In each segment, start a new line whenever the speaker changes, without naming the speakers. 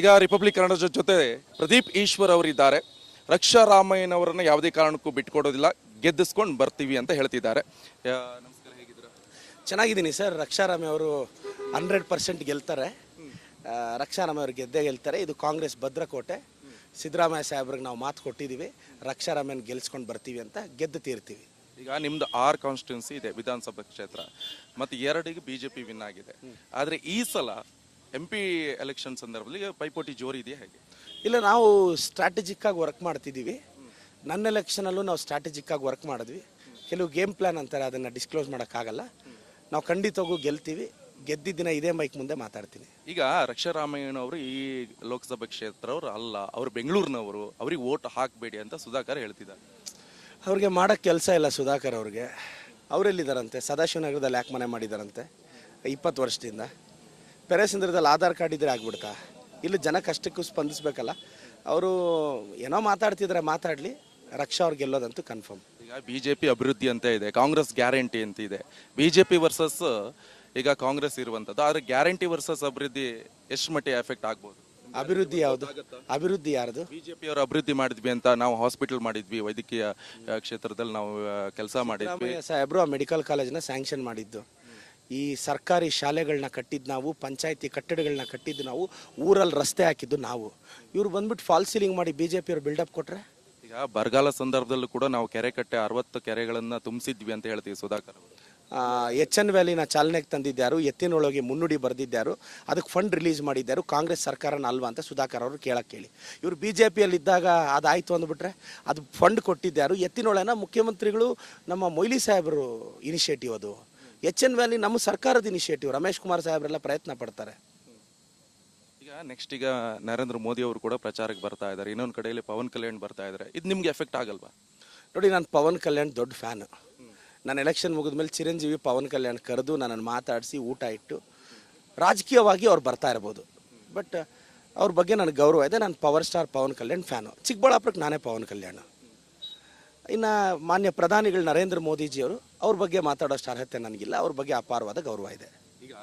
ಈಗ ರಿಪಬ್ಲಿಕ್ ಕನ್ನಡದ ಜೊತೆ ಪ್ರದೀಪ್ ಈಶ್ವರ್ ಅವರಿದ್ದಾರೆ. ರಕ್ಷಾ ರಾಮಯ್ಯನವರನ್ನ ಯಾವುದೇ ಕಾರಣಕ್ಕೂ ಬಿಟ್ಕೊಡೋದಿಲ್ಲ. ಗೆದ್ದಿಸ್ಕೊಂಡು ಬರ್ತೀವಿ ಅಂತ ಹೇಳ್ತಿದ್ದಾರೆ. ಯಾ, ನಮಸ್ಕಾರ ಹೇಗಿದ್ದೀರಾ?
ಚೆನ್ನಾಗಿದ್ದೀನಿ ಸರ್. ರಕ್ಷಾರಾಮಿ ಅವರು ಹಂಡ್ರೆಡ್ ಪರ್ಸೆಂಟ್ ಗೆಲ್ತಾರೆ. ರಕ್ಷಾ ರಾಮಯ್ಯ ಅವರು ಗೆದ್ದೇ ಗೆಲ್ತಾರೆ. ಇದು ಕಾಂಗ್ರೆಸ್ ಭದ್ರಕೋಟೆ. ಸಿದ್ದರಾಮಯ್ಯ ಸಾಹೇಬ್ರಿಗೆ ನಾವು ಮಾತು ಕೊಟ್ಟಿದ್ದೀವಿ. ರಕ್ಷಾರಾಮಯ್ಯನ ಗೆಲ್ಸ್ಕೊಂಡು ಬರ್ತೀವಿ ಅಂತ ಗೆದ್ದು ತೀರ್ತೀವಿ.
ಈಗ ನಿಮ್ದು ಆರ್ ಕಾನ್ಸ್ಟಿಟ್ಯೂನ್ಸಿ ಇದೆ ವಿಧಾನಸಭಾ ಕ್ಷೇತ್ರ. ಮತ್ತು ಎರಡಿಗೆ ಪಿ ವಿನ್ ಆಗಿದೆ. ಆದರೆ ಈ ಸಲ ಎಂ ಪಿ ಎಲೆಕ್ಷನ್ ಸಂದರ್ಭದಲ್ಲಿ ಪೈಪೋಟಿ ಜೋರು ಇದೆಯಾ ಹೇಗೆ?
ಇಲ್ಲ ನಾವು ಸ್ಟ್ರಾಟಜಿಕ್ ಆಗಿ ವರ್ಕ್ ಮಾಡ್ತಿದ್ದೀವಿ. ನನ್ನ ಎಲೆಕ್ಷನಲ್ಲೂ ನಾವು ಸ್ಟ್ರಾಟಜಿಕ್ ಆಗಿ ವರ್ಕ್ ಮಾಡಿದ್ವಿ. ಕೆಲವು ಗೇಮ್ ಪ್ಲಾನ್ ಅಂತಾರೆ ಅದನ್ನು ಡಿಸ್ಕ್ಲೋಸ್ ಮಾಡೋಕ್ಕಾಗಲ್ಲ. ನಾವು ಖಂಡಿತವಾಗೂ ಗೆಲ್ತೀವಿ. ಗೆದ್ದಿದ್ದ ದಿನ ಇದೇ ಮೈಕ್ ಮುಂದೆ ಮಾತಾಡ್ತೀನಿ.
ಈಗ ರಕ್ಷಾರಾಮಯ್ಯನವರು ಈ ಲೋಕಸಭಾ ಕ್ಷೇತ್ರವ್ರು ಅಲ್ಲ ಅವರು ಬೆಂಗಳೂರಿನವರು ಅವ್ರಿಗೆ ವೋಟ್ ಹಾಕಬೇಡಿ ಅಂತ ಸುಧಾಕರ್ ಹೇಳ್ತಿದ್ದಾರೆ.
ಅವ್ರಿಗೆ ಮಾಡೋಕ್ಕೆ ಕೆಲಸ ಇಲ್ಲ ಸುಧಾಕರ್ ಅವ್ರಿಗೆ. ಅವರೆಲ್ಲಿದ್ದಾರಂತೆ? ಸದಾಶಿವನಗರದಲ್ಲಿ ಯಾಕೆ ಮನೆ ಮಾಡಿದಾರಂತೆ ಇಪ್ಪತ್ತು ವರ್ಷದಿಂದ. ಪೆರೇಸಂದ್ರದಲ್ಲಿ ಆಧಾರ್ ಕಾರ್ಡ್ ಇದ್ರೆ ಆಗ್ಬಿಡ್ತಾ? ಇಲ್ಲಿ ಜನ ಕಷ್ಟಕ್ಕೂ ಸ್ಪಂದಿಸ್ಬೇಕಲ್ಲ? ಅವರು ಏನೋ ಮಾತಾಡ್ತಿದ್ರೆ ಮಾತಾಡಲಿ. ರಕ್ಷಾ ಅವ್ರು ಗೆಲ್ಲೋದಂತೂ ಕನ್ಫರ್ಮ್
ಈಗ ಬಿಜೆಪಿ ಅಭಿವೃದ್ಧಿ ಅಂತ ಇದೆ ಕಾಂಗ್ರೆಸ್ ಗ್ಯಾರಂಟಿ ಅಂತ ಇದೆ. ಬಿಜೆಪಿ ವರ್ಸಸ್ ಈಗ ಕಾಂಗ್ರೆಸ್ ಇರುವಂತದ್ದು ಆದ್ರೆ ಗ್ಯಾರಂಟಿ ವರ್ಸಸ್ ಅಭಿವೃದ್ಧಿ ಎಷ್ಟು ಮಟ್ಟಿಗೆ ಎಫೆಕ್ಟ್ ಆಗ್ಬೋದು?
ಅಭಿವೃದ್ಧಿ ಯಾವುದು? ಅಭಿವೃದ್ಧಿ ಯಾರ್ದು?
ಬಿಜೆಪಿ ಅವರು ಅಭಿವೃದ್ಧಿ ಮಾಡಿದ್ವಿ ಅಂತ ನಾವು ಹಾಸ್ಪಿಟಲ್ ಮಾಡಿದ್ವಿ ವೈದ್ಯಕೀಯ ಕ್ಷೇತ್ರದಲ್ಲಿ ನಾವು ಕೆಲಸ ಮಾಡಿದ್ವಿ.
ಸಾಹೇಬ್ರು ಸಾಹೇಬರು ಆ ಮೆಡಿಕಲ್ ಕಾಲೇಜ್ನ ಸ್ಯಾಂಕ್ಷನ್ ಮಾಡಿದ್ದು. ಈ ಸರ್ಕಾರಿ ಶಾಲೆಗಳನ್ನ ಕಟ್ಟಿದ್ದು ನಾವು ಪಂಚಾಯತಿ ಕಟ್ಟಡಗಳನ್ನ ಕಟ್ಟಿದ್ದು ನಾವು ಊರಲ್ಲಿ ರಸ್ತೆ ಹಾಕಿದ್ದು ನಾವು. ಇವ್ರು ಬಂದ್ಬಿಟ್ಟು ಫಾಲ್ ಸೀಲಿಂಗ್ ಮಾಡಿ ಬಿ ಜೆ ಪಿಯವ್ರು ಬಿಲ್ಡಪ್ ಕೊಟ್ರೆ?
ಈಗ ಬರಗಾಲ ಸಂದರ್ಭದಲ್ಲೂ ಕೂಡ ನಾವು ಕೆರೆ ಕಟ್ಟೆ ಅರವತ್ತು ಕೆರೆಗಳನ್ನು ತುಂಬಿಸಿದ್ವಿ ಅಂತ ಹೇಳ್ತೀವಿ ಸುಧಾಕರ್
ಎಚ್ ಎನ್ ವ್ಯಾಲಿನ ಚಾಲನೆಗೆ ತಂದಿದ್ದಾರು ಎತ್ತಿನೊಳಗೆ ಮುನ್ನುಡಿ ಬರೆದಿದ್ದಾರು ಅದಕ್ಕೆ ಫಂಡ್ ರಿಲೀಸ್ ಮಾಡಿದ್ದಾರು ಕಾಂಗ್ರೆಸ್ ಸರ್ಕಾರನ ಅಲ್ವಾ ಅಂತ ಸುಧಾಕರ್ ಅವರು ಕೇಳಕ್ಕೆ ಕೇಳಿ. ಇವರು ಬಿ ಜೆ ಪಿಯಲ್ಲಿದ್ದಾಗ ಅದಾಯಿತು ಅಂದ್ಬಿಟ್ರೆ ಅದು ಫಂಡ್ ಕೊಟ್ಟಿದ್ದಾರು ಎತ್ತಿನೊಳನ ಮುಖ್ಯಮಂತ್ರಿಗಳು ನಮ್ಮ ಮೊಯ್ಲಿ ಸಾಹೇಬರು ಇನಿಷಿಯೇಟಿವ್ ಅದು. ಎಚ್ ಎನ್ ವ್ಯಾಲಿ ನಮ್ಮ ಸರ್ಕಾರದ ಇನಿಷಿಯೇಟಿವ್ ರಮೇಶ್ ಕುಮಾರ್ ಸಾಹೇಬರೆಲ್ಲ ಪ್ರಯತ್ನ ಪಡ್ತಾರೆ.
ಈಗ ನೆಕ್ಸ್ಟ್ ಈಗ ನರೇಂದ್ರ ಮೋದಿ ಅವರು ಕೂಡ ಪ್ರಚಾರಕ್ಕೆ ಬರ್ತಾ ಇದ್ದಾರೆ. ಇನ್ನೊಂದು ಕಡೆಯಲ್ಲಿ ಪವನ್ ಕಲ್ಯಾಣ್ ಬರ್ತಾ ಇದ್ದಾರೆ. ಇದು ನಿಮ್ಗೆ ಎಫೆಕ್ಟ್ ಆಗಲ್ವಾ?
ನೋಡಿ ನಾನು ಪವನ್ ಕಲ್ಯಾಣ್ ದೊಡ್ಡ ಫ್ಯಾನು ನಾನು ಎಲೆಕ್ಷನ್ ಮುಗಿದ ಮೇಲೆ ಚಿರಂಜೀವಿ ಪವನ್ ಕಲ್ಯಾಣ್ ಕರೆದು ನನ್ನನ್ನು ಮಾತಾಡಿಸಿ ಊಟ ಇಟ್ಟು ರಾಜಕೀಯವಾಗಿ ಅವ್ರು ಬರ್ತಾ ಇರ್ಬೋದು. ಬಟ್ ಅವ್ರ ಬಗ್ಗೆ ನನಗೆ ಗೌರವ ಇದೆ. ನಾನು power star Pawan Kalyan fan ಚಿಕ್ಕಬಳ್ಳಾಪುರಕ್ಕೆ ನಾನೇ ಪವನ್ ಕಲ್ಯಾಣ್. ಇನ್ನು ಮಾನ್ಯ ಪ್ರಧಾನಿಗಳು ನರೇಂದ್ರ ಮೋದಿಜಿಯವರು ಅವ್ರ ಬಗ್ಗೆ ಮಾತಾಡೋಷ್ಟು ಅರ್ಹತೆ ನನಗಿಲ್ಲ. ಅವ್ರ ಬಗ್ಗೆ ಅಪಾರವಾದ ಗೌರವ ಇದೆ.
ಈಗ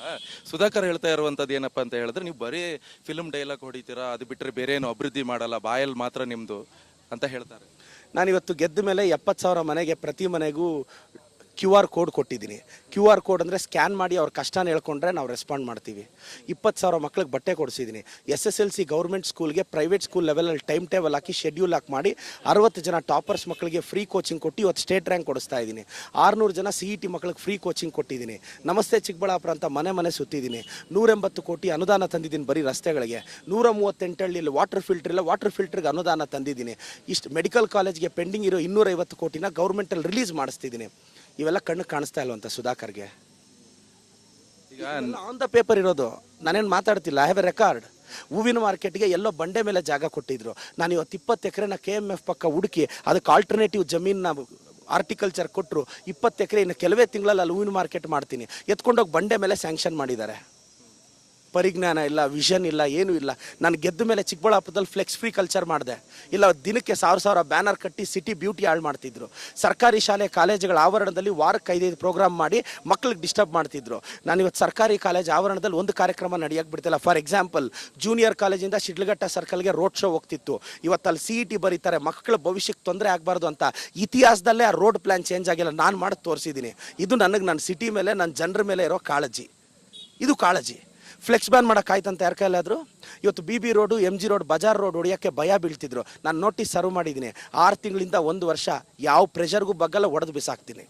ಸುಧಾಕರ್ ಹೇಳ್ತಾ ಇರುವಂತದ್ದು ಏನಪ್ಪ ಅಂತ ಹೇಳಿದ್ರೆ ನೀವು ಬರೀ ಫಿಲ್ಮ್ ಡೈಲಾಗ್ ಹೊಡಿತೀರಾ ಅದು ಬಿಟ್ಟರೆ ಬೇರೆ ಏನು ಅಭಿವೃದ್ಧಿ ಮಾಡಲ್ಲ ಬಾಯಲ್ಲಿ ಮಾತ್ರ ನಿಮ್ಮದು ಅಂತ ಹೇಳ್ತಾರೆ.
ನಾನಿವತ್ತು ಗೆದ್ದ ಮೇಲೆ ಎಪ್ಪತ್ತು ಸಾವಿರ ಮನೆಗೆ ಪ್ರತಿ ಮನೆಗೂ ಕ್ಯೂ ಆರ್ ಕೋಡ್ ಕೊಟ್ಟಿದ್ದೀನಿ. ಕ್ಯೂ ಆರ್ ಕೋಡ್ ಅಂದರೆ ಸ್ಕ್ಯಾನ್ ಮಾಡಿ ಅವ್ರ ಕಷ್ಟನ ಹೇಳ್ಕೊಂಡ್ರೆ ನಾವು ರೆಸ್ಪಾಂಡ್ ಮಾಡ್ತೀವಿ. ಇಪ್ಪತ್ತು ಸಾವಿರ ಮಕ್ಳಿಗೆ ಬಟ್ಟೆ ಕೊಡಿಸಿದ್ದೀನಿ. S S L C government ಸ್ಕೂಲ್ಗೆ ಪ್ರೈವೇಟ್ ಸ್ಕೂಲ್ ಲೆವೆಲಲ್ಲಿ ಟೈಮ್ ಟೇಬಲ್ ಹಾಕಿ ಶೆಡ್ಯೂಲ್ ಹಾಕಿ ಮಾಡಿ ಅರವತ್ತು ಜನ ಟಾಪರ್ಸ್ ಮಕ್ಕಳಿಗೆ ಫ್ರೀ ಕೋಚಿಂಗ್ ಕೊಟ್ಟು ಇವತ್ತು ಸ್ಟೇಟ್ ರ್ಯಾಂಕ್ ಕೊಡಿಸ್ತಾ ಇದ್ದೀನಿ. ಆರುನೂರು ಜನ ಸಿ ಇ ಟಿ ಮಕ್ಕಳಿಗೆ ಫ್ರೀ ಕೋಚಿಂಗ್ ಕೊಟ್ಟಿದ್ದೀನಿ. ನಮಸ್ತೆ ಚಿಕ್ಕಬಳ್ಳಾಪುರ ಅಂತ ಮನೆ ಮನೆ ಸುತ್ತಿದ್ದೀನಿ. ನೂರೆಂಬತ್ತು ಕೋಟಿ ಅನುದಾನ ತಂದಿದ್ದೀನಿ ಬರೀ ರಸ್ತೆಗಳಿಗೆ. ನೂರ ಮೂವತ್ತೆಂಟಳ್ಳಿಯಲ್ಲಿ ವಾಟರ್ ಫಿಲ್ಟರ್ ಇಲ್ಲ ವಾಟರ್ ಫಿಲ್ಟರ್ಗೆ ಅನುದಾನ ತಂದಿದ್ದೀನಿ. ಇಷ್ಟು ಮೆಡಿಕಲ್ ಕಾಲೇಜ್ಗೆ ಪೆಂಡಿಂಗ್ ಇರೋ ಇನ್ನೂರೈವತ್ತು ಕೋಟಿನ ಗೌರ್ಮೆಂಟಲ್ಲಿ ರಿಲೀಸ್ ಮಾಡಿಸ್ತಿದ್ದೀನಿ. ಇವೆಲ್ಲ ಕಣ್ಣು ಕಾಣಿಸ್ತಾ ಇಲ್ವಂತ ಸುಧಾಕರ್ಗೆ.
ಈಗ
ಆನ್ ದ ಪೇಪರ್ ಇರೋದು. ನಾನೇನು ಮಾತಾಡ್ತಿಲ್ಲ. ಐ ಹ್ಯಾವ್ ಎ ರೆಕಾರ್ಡ್ ಹೂವಿನ ಮಾರ್ಕೆಟ್ಗೆ ಎಲ್ಲೋ ಬಂಡೆ ಮೇಲೆ ಜಾಗ ಕೊಟ್ಟಿದ್ರು. ನಾನು ಇವತ್ತು ಇಪ್ಪತ್ತು ಎಕರೆನ ಕೆ ಎಂ ಎಫ್ ಪಕ್ಕ ಹುಡುಕಿ ಅದಕ್ಕೆ ಆಲ್ಟರ್ನೇಟಿವ್ ಜಮೀನ ಆರ್ಟಿಕಲ್ಚರ್ ಕೊಟ್ಟರು ಇಪ್ಪತ್ತು ಎಕರೆ ಇನ್ನು ಕೆಲವೇ ತಿಂಗಳಲ್ಲಿ ಅಲ್ಲಿ ಹೂವಿನ ಮಾರ್ಕೆಟ್ ಮಾಡ್ತೀನಿ. ಎತ್ಕೊಂಡೋಗಿ ಬಂಡೆ ಮೇಲೆ ಸ್ಯಾಂಕ್ಷನ್ ಮಾಡಿದ್ದಾರೆ. ಪರಿಜ್ಞಾನ ಇಲ್ಲ ವಿಷನ್ ಇಲ್ಲ, ಏನೂ ಇಲ್ಲ. ನಾನು ಗೆದ್ದ ಮೇಲೆ ಚಿಕ್ಕಬಳ್ಳಾಪುರದಲ್ಲಿ ಫ್ಲೆಕ್ಸ್ ಫ್ರೀ ಕಲ್ಚರ್ ಮಾಡಿದೆ. ಇಲ್ಲ, ದಿನಕ್ಕೆ ಸಾವಿರ ಸಾವಿರ ಬ್ಯಾನರ್ ಕಟ್ಟಿ ಸಿಟಿ ಬ್ಯೂಟಿ ಹಾಳು ಮಾಡ್ತಿದ್ರು. ಸರ್ಕಾರಿ ಶಾಲೆ, ಕಾಲೇಜುಗಳ ಆವರಣದಲ್ಲಿ ವಾರಕ್ಕೆ ಐದೈದು ಪ್ರೋಗ್ರಾಮ್ ಮಾಡಿ ಮಕ್ಳಿಗೆ ಡಿಸ್ಟರ್ಬ್ ಮಾಡ್ತಿದ್ರು. ನಾನು ಇವತ್ತು ಸರ್ಕಾರಿ ಕಾಲೇಜ್ ಆವರಣದಲ್ಲಿ ಒಂದು ಕಾರ್ಯಕ್ರಮ ನಡೆಯಕ್ಕೆ ಬಿಡ್ತಿಲ್ಲ. ಫಾರ್ ಎಕ್ಸಾಂಪಲ್ ಜೂನಿಯರ್ ಕಾಲೇಜಿಂದ ಶಿಡ್ಲಘಟ್ಟ ಸರ್ಕಲ್ಗೆ ರೋಡ್ ಶೋ ಹೋಗ್ತಿತ್ತು. ಇವತ್ತು ಅಲ್ಲಿ ಸಿ ಇ ಟಿ ಬರೀತಾರೆ. ಮಕ್ಕಳ ಭವಿಷ್ಯಕ್ಕೆ ತೊಂದರೆ ಆಗಬಾರ್ದು ಅಂತ. ಇತಿಹಾಸದಲ್ಲೇ ಆ ರೋಡ್ ಪ್ಲ್ಯಾನ್ ಚೇಂಜ್ ಆಗಿಲ್ಲ. ನಾನು ಮಾಡಿ ತೋರಿಸಿದ್ದೀನಿ ಇದು ನನಗೆ ನನ್ನ ಸಿಟಿ ಮೇಲೆ ನನ್ನ ಜನರ ಮೇಲೆ ಇರೋ ಕಾಳಜಿ. ಇದು ಕಾಳಜಿ. ಫ್ಲೆಕ್ಸ್ ಬ್ಯಾನ್ ಮಾಡೋಕ್ಕಾಯ್ತಂತ ಯಾರ ಕೈಲಾದ್ರು ಇವತ್ತು B B road M G road Bazaar road ಹೊಡಿಯೋಕ್ಕೆ ಭಯ ಬೀಳ್ತಿದ್ರು. ನಾನು ನೋಟಿಸ್ ಸರ್ವ್ ಮಾಡಿದ್ದೀನಿ ಆರು ತಿಂಗಳಿಂದ ಒಂದು ವರ್ಷ ಯಾವ ಪ್ರೆಷರ್ಗೂ ಬಗ್ಗಲ್ಲ ಒಡೆದು ಬಿಸಾಕ್ತೀನಿ.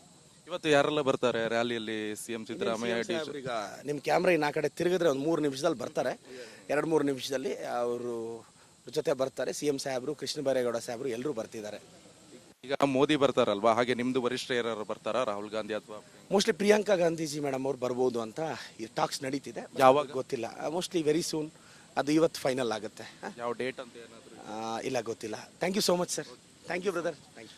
ಇವತ್ತು ಯಾರೆಲ್ಲ ಬರ್ತಾರೆ ರ್ಯಾಲಿಯಲ್ಲಿ ಸಿ ಎಂ ಸಿದ್ದರಾಮಯ್ಯ
ಈಗ ನಿಮ್ಮ ಕ್ಯಾಮ್ರಾ ಇನ್ನು ಆ ಕಡೆ ತಿರುಗಿದ್ರೆ ಒಂದು ಮೂರು ನಿಮಿಷದಲ್ಲಿ ಬರ್ತಾರೆ. ಎರಡು ಮೂರು ನಿಮಿಷದಲ್ಲಿ ಅವರು ಜೊತೆ ಬರ್ತಾರೆ. ಸಿ ಎಂ ಸಾಹೇಬರು ಕೃಷ್ಣ ಬೈರೇಗೌಡ ಸಾಹೇಬರು ಎಲ್ಲರೂ ಬರ್ತಿದ್ದಾರೆ.
ಈಗ ಮೋದಿ ಬರ್ತಾರಲ್ವಾ? ಹಾಗೆ ನಿಮ್ದು ವರಿಷ್ಠ ಯಾರು ಬರ್ತಾರಾ? ರಾಹುಲ್ ಗಾಂಧಿ ಅಥವಾ
ಮೋಸ್ಟ್ಲಿ ಪ್ರಿಯಾಂಕಾ ಗಾಂಧೀಜಿ ಮೇಡಮ್ ಅವ್ರು ಬರ್ಬೋದು ಅಂತ ಈ ಟಾಕ್ಸ್ ನಡೀತಿದೆ.
ಯಾವಾಗ?
ಗೊತ್ತಿಲ್ಲ. ಮೋಸ್ಟ್ಲಿ ವೆರಿ ಸೂನ್ ಅದು ಇವತ್ತು ಫೈನಲ್ ಆಗುತ್ತೆ. ಆ?
ಯಾವ ಡೇಟ್ ಅಂತ ಏನಾದ್ರು
ಆ, ಇಲ್ಲ ಗೊತ್ತಿಲ್ಲ. Thank you so much sir thank you brother thank you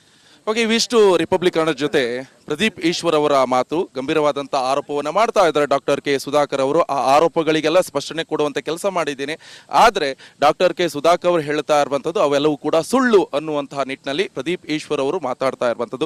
okay ಇವಿಷ್ಟು ರಿಪಬ್ಲಿಕ್ ಕನ್ನಡ ಜೊತೆ ಪ್ರದೀಪ್ ಈಶ್ವರ್ ಅವರ ಮಾತು ಗಂಭೀರವಾದಂತಹ ಆರೋಪವನ್ನು ಮಾಡ್ತಾ ಇದ್ದಾರೆ ಡಾಕ್ಟರ್ ಕೆ ಸುಧಾಕರ್ ಅವರು. ಆ ಆರೋಪಗಳಿಗೆಲ್ಲ ಸ್ಪಷ್ಟನೆ ಕೊಡುವಂತ ಕೆಲಸ ಮಾಡಿದ್ದೀನಿ. ಆದರೆ ಡಾಕ್ಟರ್ ಕೆ ಸುಧಾಕರ್ ಅವರು ಹೇಳ್ತಾ ಇರುವಂಥದ್ದು ಅವೆಲ್ಲವೂ ಕೂಡ ಸುಳ್ಳು ಅನ್ನುವಂತಹ ನಿಟ್ಟಿನಲ್ಲಿ ಪ್ರದೀಪ್ ಈಶ್ವರ್ ಅವರು ಮಾತಾಡ್ತಾ ಇರುವಂಥದ್ದು